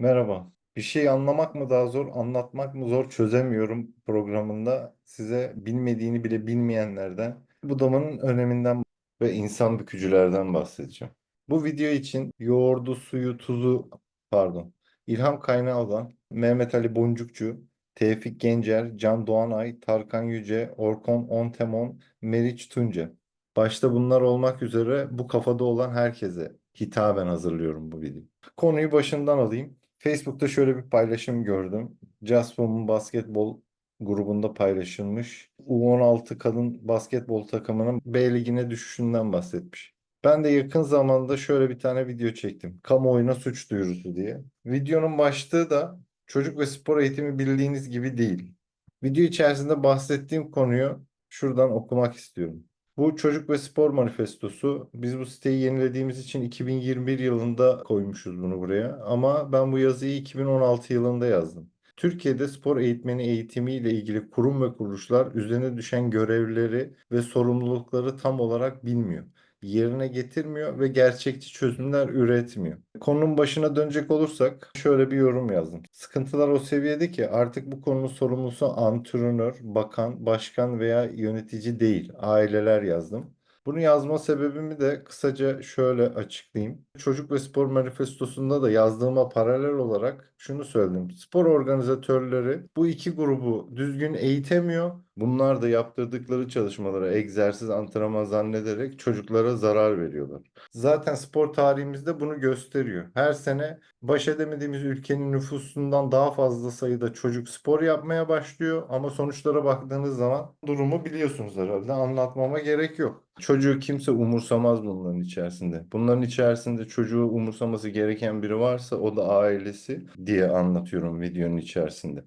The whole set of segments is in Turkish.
Merhaba. Bir şey anlamak mı daha zor, anlatmak mı zor çözemiyorum programında size bilmediğini bile bilmeyenlerden, budamanın öneminden ve insan bükücülerden bahsedeceğim. Bu video için yoğurdu, suyu, tuzu, pardon, ilham kaynağı olan Mehmet Ali Boncukçu, Tevfik Gencer, Can Doğanay, Tarkan Yüce, Orkon Ontemon, Meriç Tunca. Başta bunlar olmak üzere bu kafada olan herkese hitaben hazırlıyorum bu videoyu. Konuyu başından alayım. Facebook'ta şöyle bir paylaşım gördüm. Jazzbomb'un basketbol grubunda paylaşılmış. U16 kadın basketbol takımının B ligine düşüşünden bahsetmiş. Ben de yakın zamanda şöyle bir tane video çektim. Kamuoyuna suç duyurusu diye. Videonun başlığı da çocuk ve spor eğitimi bildiğiniz gibi değil. Video içerisinde bahsettiğim konuyu şuradan okumak istiyorum. Bu Çocuk ve Spor Manifestosu. Biz bu siteyi yenilediğimiz için 2021 yılında koymuşuz bunu buraya. Ama ben bu yazıyı 2016 yılında yazdım. Türkiye'de spor eğitmeni eğitimiyle ilgili kurum ve kuruluşlar üzerine düşen görevleri ve sorumlulukları tam olarak bilmiyor yerine getirmiyor ve gerçekçi çözümler üretmiyor. Konunun başına dönecek olursak şöyle bir yorum yazdım. Sıkıntılar o seviyede ki artık bu konunun sorumlusu antrenör, bakan, başkan veya yönetici değil, aileler yazdım. Bunu yazma sebebimi de kısaca şöyle açıklayayım. Çocuk ve Spor Manifestosu'nda da yazdığıma paralel olarak şunu söyledim. Spor organizatörleri bu iki grubu düzgün eğitemiyor. Bunlar da yaptırdıkları çalışmalara egzersiz antrenman zannederek çocuklara zarar veriyorlar. Zaten spor tarihimizde bunu gösteriyor. Her sene baş edemediğimiz ülkenin nüfusundan daha fazla sayıda çocuk spor yapmaya başlıyor ama sonuçlara baktığınız zaman durumu biliyorsunuz herhalde. Anlatmama gerek yok. Çocuğu kimse umursamaz bunların içerisinde. Bunların içerisinde çocuğu umursaması gereken biri varsa o da ailesi diye anlatıyorum videonun içerisinde.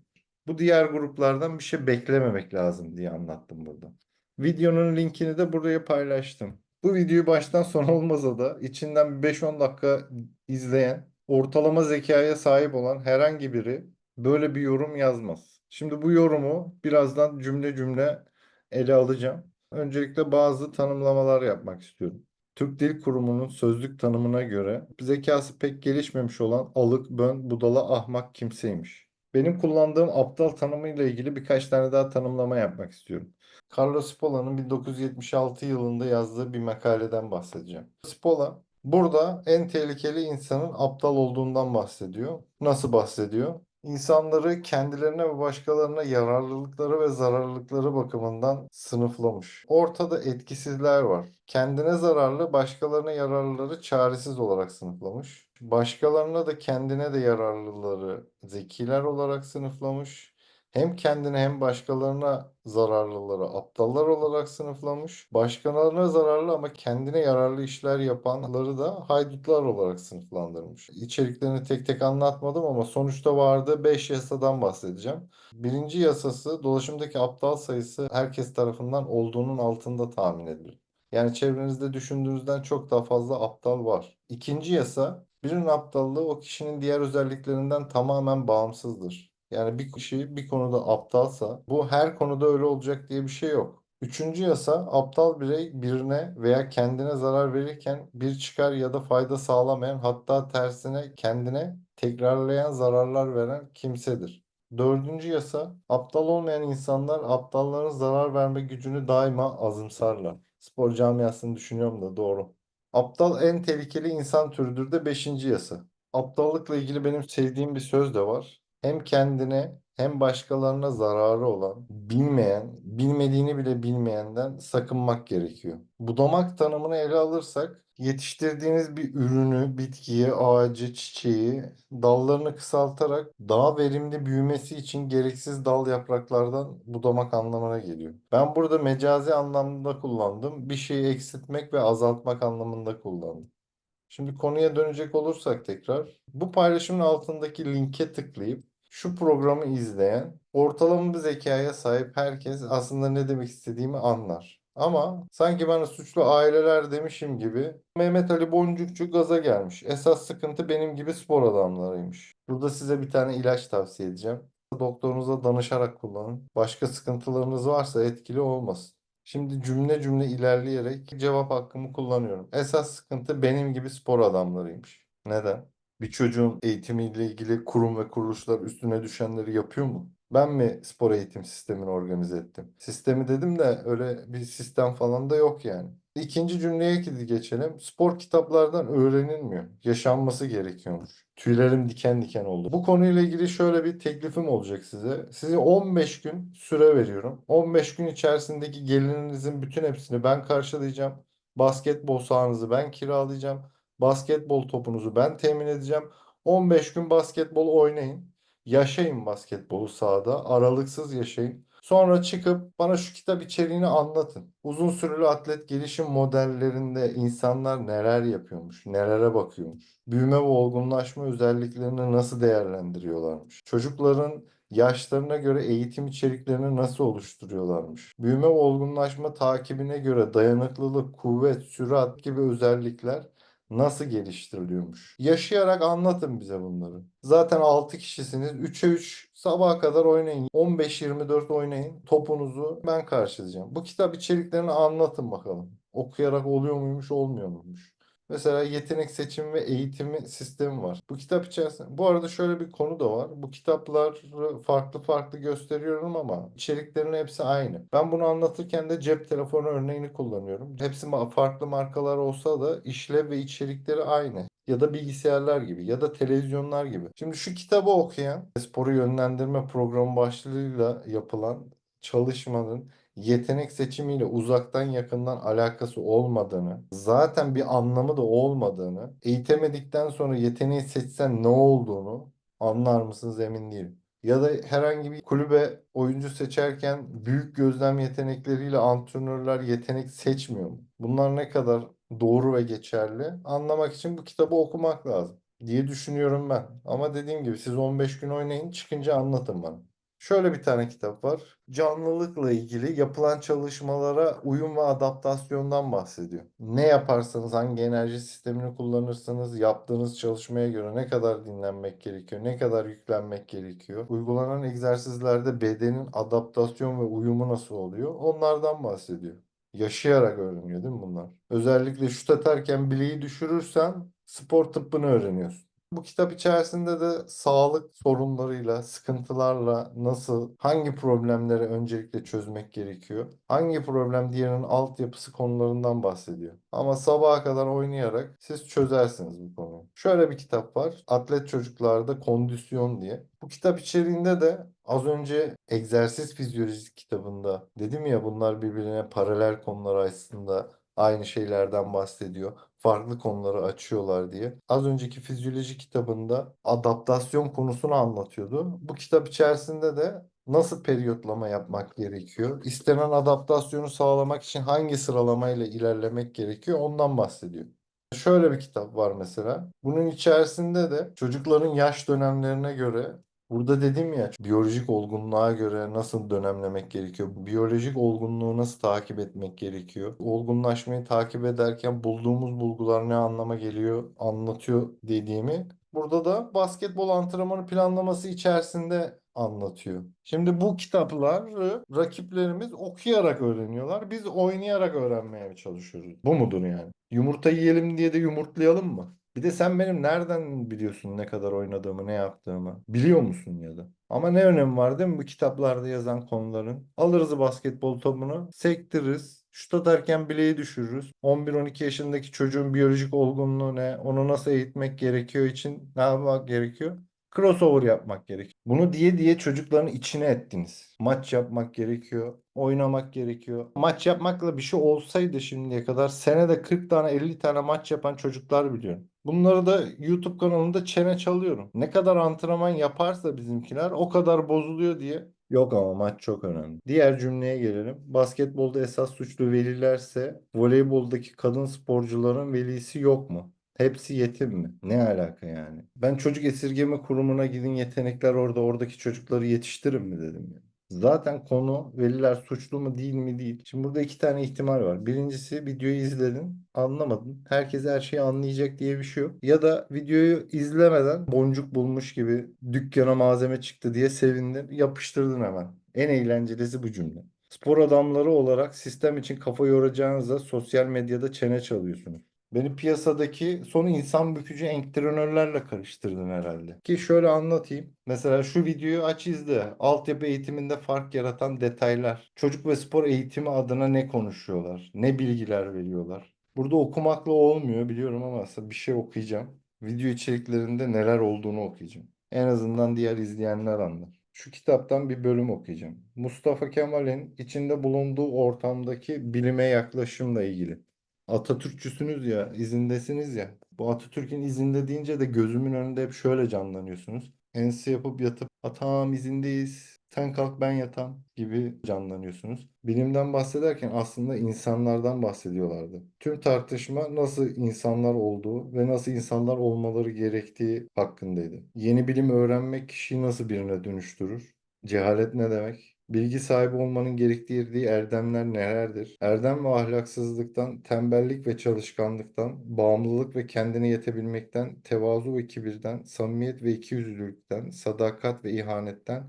Bu diğer gruplardan bir şey beklememek lazım diye anlattım burada. Videonun linkini de buraya paylaştım. Bu videoyu baştan sona olmasa da içinden 5-10 dakika izleyen, ortalama zekaya sahip olan herhangi biri böyle bir yorum yazmaz. Şimdi bu yorumu birazdan cümle cümle ele alacağım. Öncelikle bazı tanımlamalar yapmak istiyorum. Türk Dil Kurumu'nun sözlük tanımına göre zekası pek gelişmemiş olan alık, bön, budala, ahmak kimseymiş. Benim kullandığım aptal tanımıyla ilgili birkaç tane daha tanımlama yapmak istiyorum. Carlos Spola'nın 1976 yılında yazdığı bir makaleden bahsedeceğim. Spola burada en tehlikeli insanın aptal olduğundan bahsediyor. Nasıl bahsediyor? İnsanları kendilerine ve başkalarına yararlılıkları ve zararlılıkları bakımından sınıflamış. Ortada etkisizler var. Kendine zararlı, başkalarına yararlıları çaresiz olarak sınıflamış. Başkalarına da kendine de yararlıları zekiler olarak sınıflamış. Hem kendine hem başkalarına zararlıları aptallar olarak sınıflamış. Başkalarına zararlı ama kendine yararlı işler yapanları da haydutlar olarak sınıflandırmış. İçeriklerini tek tek anlatmadım ama sonuçta vardı 5 yasadan bahsedeceğim. Birinci yasası dolaşımdaki aptal sayısı herkes tarafından olduğunun altında tahmin edilir. Yani çevrenizde düşündüğünüzden çok daha fazla aptal var. İkinci yasa birinin aptallığı o kişinin diğer özelliklerinden tamamen bağımsızdır. Yani bir kişi bir konuda aptalsa bu her konuda öyle olacak diye bir şey yok. Üçüncü yasa aptal birey birine veya kendine zarar verirken bir çıkar ya da fayda sağlamayan hatta tersine kendine tekrarlayan zararlar veren kimsedir. Dördüncü yasa aptal olmayan insanlar aptalların zarar verme gücünü daima azımsarlar. Spor camiasını düşünüyorum da doğru. Aptal en tehlikeli insan türüdür de beşinci yasa. Aptallıkla ilgili benim sevdiğim bir söz de var hem kendine hem başkalarına zararı olan, bilmeyen, bilmediğini bile bilmeyenden sakınmak gerekiyor. Budamak tanımını ele alırsak, yetiştirdiğiniz bir ürünü, bitkiyi, ağacı, çiçeği, dallarını kısaltarak daha verimli büyümesi için gereksiz dal yapraklardan budamak anlamına geliyor. Ben burada mecazi anlamda kullandım. Bir şeyi eksiltmek ve azaltmak anlamında kullandım. Şimdi konuya dönecek olursak tekrar, bu paylaşımın altındaki linke tıklayıp şu programı izleyen ortalama bir zekaya sahip herkes aslında ne demek istediğimi anlar. Ama sanki bana suçlu aileler demişim gibi Mehmet Ali Boncukçu gaza gelmiş. Esas sıkıntı benim gibi spor adamlarıymış. Burada size bir tane ilaç tavsiye edeceğim. Doktorunuza danışarak kullanın. Başka sıkıntılarınız varsa etkili olmasın. Şimdi cümle cümle ilerleyerek cevap hakkımı kullanıyorum. Esas sıkıntı benim gibi spor adamlarıymış. Neden? Bir çocuğun eğitimiyle ilgili kurum ve kuruluşlar üstüne düşenleri yapıyor mu? Ben mi spor eğitim sistemini organize ettim? Sistemi dedim de öyle bir sistem falan da yok yani. İkinci cümleye geçelim. Spor kitaplardan öğrenilmiyor. Yaşanması gerekiyormuş. Tüylerim diken diken oldu. Bu konuyla ilgili şöyle bir teklifim olacak size. Size 15 gün süre veriyorum. 15 gün içerisindeki gelirinizin bütün hepsini ben karşılayacağım. Basketbol sahanızı ben kiralayacağım. Basketbol topunuzu ben temin edeceğim. 15 gün basketbol oynayın. Yaşayın basketbolu sahada. Aralıksız yaşayın. Sonra çıkıp bana şu kitap içeriğini anlatın. Uzun süreli atlet gelişim modellerinde insanlar neler yapıyormuş, nelere bakıyormuş. Büyüme ve olgunlaşma özelliklerini nasıl değerlendiriyorlarmış. Çocukların yaşlarına göre eğitim içeriklerini nasıl oluşturuyorlarmış. Büyüme ve olgunlaşma takibine göre dayanıklılık, kuvvet, sürat gibi özellikler nasıl geliştiriliyormuş. Yaşayarak anlatın bize bunları. Zaten 6 kişisiniz. 3'e 3 sabaha kadar oynayın. 15-24 oynayın. Topunuzu ben karşılayacağım. Bu kitap içeriklerini anlatın bakalım. Okuyarak oluyor muymuş, olmuyor muymuş? Mesela yetenek seçimi ve eğitimi sistemi var. Bu kitap içerisinde, bu arada şöyle bir konu da var. Bu kitapları farklı farklı gösteriyorum ama içeriklerin hepsi aynı. Ben bunu anlatırken de cep telefonu örneğini kullanıyorum. Hepsi farklı markalar olsa da işlev ve içerikleri aynı. Ya da bilgisayarlar gibi ya da televizyonlar gibi. Şimdi şu kitabı okuyan sporu yönlendirme programı başlığıyla yapılan çalışmanın yetenek seçimiyle uzaktan yakından alakası olmadığını, zaten bir anlamı da olmadığını, eğitemedikten sonra yeteneği seçsen ne olduğunu anlar mısınız emin değilim. Ya da herhangi bir kulübe oyuncu seçerken büyük gözlem yetenekleriyle antrenörler yetenek seçmiyor mu? Bunlar ne kadar doğru ve geçerli anlamak için bu kitabı okumak lazım diye düşünüyorum ben. Ama dediğim gibi siz 15 gün oynayın çıkınca anlatın bana. Şöyle bir tane kitap var. Canlılıkla ilgili yapılan çalışmalara uyum ve adaptasyondan bahsediyor. Ne yaparsanız, hangi enerji sistemini kullanırsanız yaptığınız çalışmaya göre ne kadar dinlenmek gerekiyor, ne kadar yüklenmek gerekiyor. Uygulanan egzersizlerde bedenin adaptasyon ve uyumu nasıl oluyor? Onlardan bahsediyor. Yaşayarak öğreniyor değil mi bunlar? Özellikle şut atarken bileği düşürürsen spor tıbbını öğreniyorsun. Bu kitap içerisinde de sağlık sorunlarıyla, sıkıntılarla nasıl, hangi problemleri öncelikle çözmek gerekiyor, hangi problem diğerinin altyapısı konularından bahsediyor. Ama sabaha kadar oynayarak siz çözersiniz bu konuyu. Şöyle bir kitap var. Atlet Çocuklarda Kondisyon diye. Bu kitap içeriğinde de az önce egzersiz fizyolojisi kitabında dedim ya bunlar birbirine paralel konular aslında aynı şeylerden bahsediyor. Farklı konuları açıyorlar diye. Az önceki fizyoloji kitabında adaptasyon konusunu anlatıyordu. Bu kitap içerisinde de nasıl periyotlama yapmak gerekiyor? İstenen adaptasyonu sağlamak için hangi sıralamayla ilerlemek gerekiyor? Ondan bahsediyor. Şöyle bir kitap var mesela. Bunun içerisinde de çocukların yaş dönemlerine göre Burada dedim ya biyolojik olgunluğa göre nasıl dönemlemek gerekiyor? Biyolojik olgunluğu nasıl takip etmek gerekiyor? Olgunlaşmayı takip ederken bulduğumuz bulgular ne anlama geliyor anlatıyor dediğimi. Burada da basketbol antrenmanı planlaması içerisinde anlatıyor. Şimdi bu kitapları rakiplerimiz okuyarak öğreniyorlar. Biz oynayarak öğrenmeye çalışıyoruz. Bu mudur yani? Yumurta yiyelim diye de yumurtlayalım mı? Bir de sen benim nereden biliyorsun ne kadar oynadığımı, ne yaptığımı? Biliyor musun ya da? Ama ne önemi var değil mi bu kitaplarda yazan konuların? Alırız basketbol topunu, sektiririz. Şut atarken bileği düşürürüz. 11-12 yaşındaki çocuğun biyolojik olgunluğu ne? Onu nasıl eğitmek gerekiyor için ne yapmak gerekiyor? Crossover yapmak gerekiyor. Bunu diye diye çocukların içine ettiniz. Maç yapmak gerekiyor. Oynamak gerekiyor. Maç yapmakla bir şey olsaydı şimdiye kadar senede 40 tane 50 tane maç yapan çocuklar biliyorum. Bunları da YouTube kanalında çene çalıyorum. Ne kadar antrenman yaparsa bizimkiler o kadar bozuluyor diye. Yok ama maç çok önemli. Diğer cümleye gelelim. Basketbolda esas suçlu velilerse voleyboldaki kadın sporcuların velisi yok mu? Hepsi yetim mi? Ne alaka yani? Ben çocuk esirgeme kurumuna gidin yetenekler orada oradaki çocukları yetiştirin mi dedim ya. Zaten konu veliler suçlu mu değil mi değil. Şimdi burada iki tane ihtimal var. Birincisi videoyu izledin, anlamadın. Herkes her şeyi anlayacak diye bir şey yok. Ya da videoyu izlemeden boncuk bulmuş gibi dükkana malzeme çıktı diye sevindin, yapıştırdın hemen. En eğlencelisi bu cümle. Spor adamları olarak sistem için kafa yoracağınıza sosyal medyada çene çalıyorsunuz. Beni piyasadaki son insan bükücü antrenörlerle karıştırdın herhalde. Ki şöyle anlatayım. Mesela şu videoyu aç izle. Altyapı eğitiminde fark yaratan detaylar. Çocuk ve spor eğitimi adına ne konuşuyorlar? Ne bilgiler veriyorlar? Burada okumakla olmuyor biliyorum ama aslında bir şey okuyacağım. Video içeriklerinde neler olduğunu okuyacağım. En azından diğer izleyenler anlar. Şu kitaptan bir bölüm okuyacağım. Mustafa Kemal'in içinde bulunduğu ortamdaki bilime yaklaşımla ilgili. Atatürkçüsünüz ya, izindesiniz ya. Bu Atatürk'ün izinde deyince de gözümün önünde hep şöyle canlanıyorsunuz. Ense yapıp yatıp atam izindeyiz. Sen kalk ben yatam gibi canlanıyorsunuz. Bilimden bahsederken aslında insanlardan bahsediyorlardı. Tüm tartışma nasıl insanlar olduğu ve nasıl insanlar olmaları gerektiği hakkındaydı. Yeni bilim öğrenmek kişiyi nasıl birine dönüştürür? Cehalet ne demek? Bilgi sahibi olmanın gerektirdiği erdemler nelerdir? Erdem ve ahlaksızlıktan, tembellik ve çalışkanlıktan, bağımlılık ve kendine yetebilmekten, tevazu ve kibirden, samimiyet ve ikiyüzlülükten, sadakat ve ihanetten,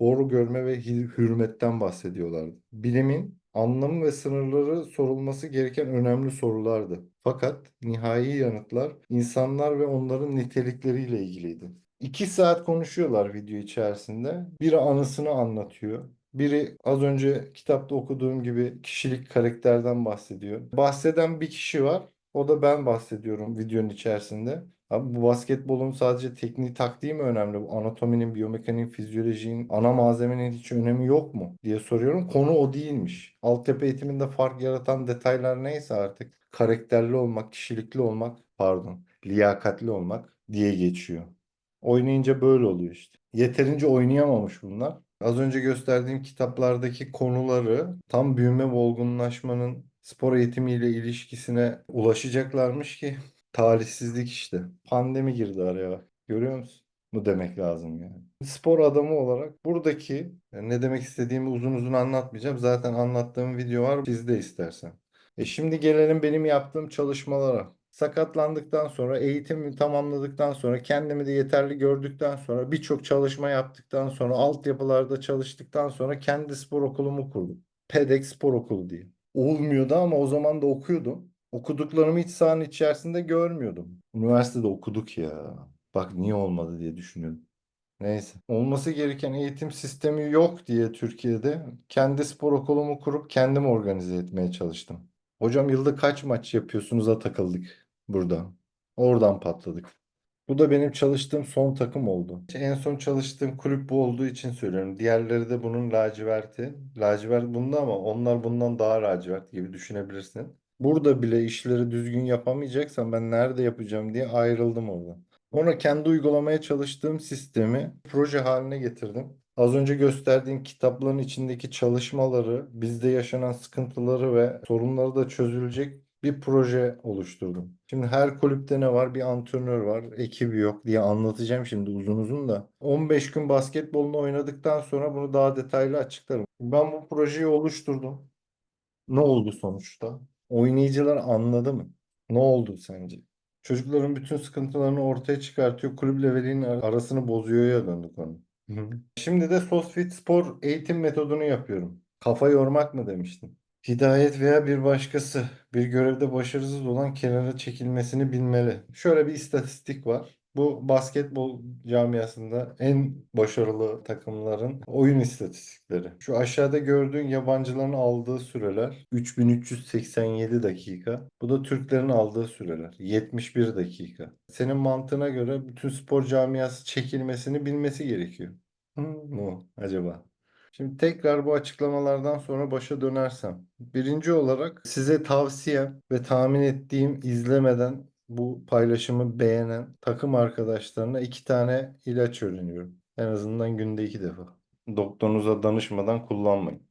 doğru görme ve hü- hürmetten bahsediyorlardı. Bilimin anlamı ve sınırları sorulması gereken önemli sorulardı. Fakat nihai yanıtlar insanlar ve onların nitelikleriyle ilgiliydi. İki saat konuşuyorlar video içerisinde. Biri anısını anlatıyor. Biri az önce kitapta okuduğum gibi kişilik karakterden bahsediyor. Bahseden bir kişi var. O da ben bahsediyorum videonun içerisinde. Abi bu basketbolun sadece tekniği taktiği mi önemli? Bu anatominin, biyomekaniğin, fizyolojinin, ana malzemenin hiç önemi yok mu diye soruyorum. Konu o değilmiş. Altyapı eğitiminde fark yaratan detaylar neyse artık. Karakterli olmak, kişilikli olmak, pardon, liyakatli olmak diye geçiyor. Oynayınca böyle oluyor işte. Yeterince oynayamamış bunlar. Az önce gösterdiğim kitaplardaki konuları tam büyüme ve olgunlaşmanın spor eğitimiyle ilişkisine ulaşacaklarmış ki talihsizlik işte. Pandemi girdi araya. Görüyor musun? Bu demek lazım yani. Spor adamı olarak buradaki ne demek istediğimi uzun uzun anlatmayacağım. Zaten anlattığım video var sizde istersen. E şimdi gelelim benim yaptığım çalışmalara. Sakatlandıktan sonra, eğitimi tamamladıktan sonra, kendimi de yeterli gördükten sonra, birçok çalışma yaptıktan sonra, altyapılarda çalıştıktan sonra kendi spor okulumu kurdum. PEDEX Spor Okulu diye. Olmuyordu ama o zaman da okuyordum. Okuduklarımı hiç sahanın içerisinde görmüyordum. Üniversitede okuduk ya. Bak niye olmadı diye düşünüyordum. Neyse. Olması gereken eğitim sistemi yok diye Türkiye'de kendi spor okulumu kurup kendim organize etmeye çalıştım. Hocam yılda kaç maç yapıyorsunuz'a takıldık burada. Oradan patladık. Bu da benim çalıştığım son takım oldu. En son çalıştığım kulüp bu olduğu için söylüyorum. Diğerleri de bunun laciverti. Lacivert bunda ama onlar bundan daha lacivert gibi düşünebilirsin. Burada bile işleri düzgün yapamayacaksam ben nerede yapacağım diye ayrıldım oradan. Sonra kendi uygulamaya çalıştığım sistemi proje haline getirdim. Az önce gösterdiğim kitapların içindeki çalışmaları, bizde yaşanan sıkıntıları ve sorunları da çözülecek bir proje oluşturdum. Şimdi her kulüpte ne var? Bir antrenör var, ekibi yok diye anlatacağım şimdi uzun uzun da. 15 gün basketbolunu oynadıktan sonra bunu daha detaylı açıklarım. Ben bu projeyi oluşturdum. Ne oldu sonuçta? Oynayıcılar anladı mı? Ne oldu sence? Çocukların bütün sıkıntılarını ortaya çıkartıyor. Kulüple velinin arasını bozuyor ya döndü konu. Şimdi de SOSFIT spor eğitim metodunu yapıyorum. Kafa yormak mı demiştim. Hidayet veya bir başkası bir görevde başarısız olan kenara çekilmesini bilmeli. Şöyle bir istatistik var. Bu basketbol camiasında en başarılı takımların oyun istatistikleri. Şu aşağıda gördüğün yabancıların aldığı süreler 3387 dakika. Bu da Türklerin aldığı süreler 71 dakika. Senin mantığına göre bütün spor camiası çekilmesini bilmesi gerekiyor. Hı mu acaba? Şimdi tekrar bu açıklamalardan sonra başa dönersem. Birinci olarak size tavsiyem ve tahmin ettiğim izlemeden bu paylaşımı beğenen takım arkadaşlarına iki tane ilaç öğreniyorum. En azından günde iki defa. Doktorunuza danışmadan kullanmayın.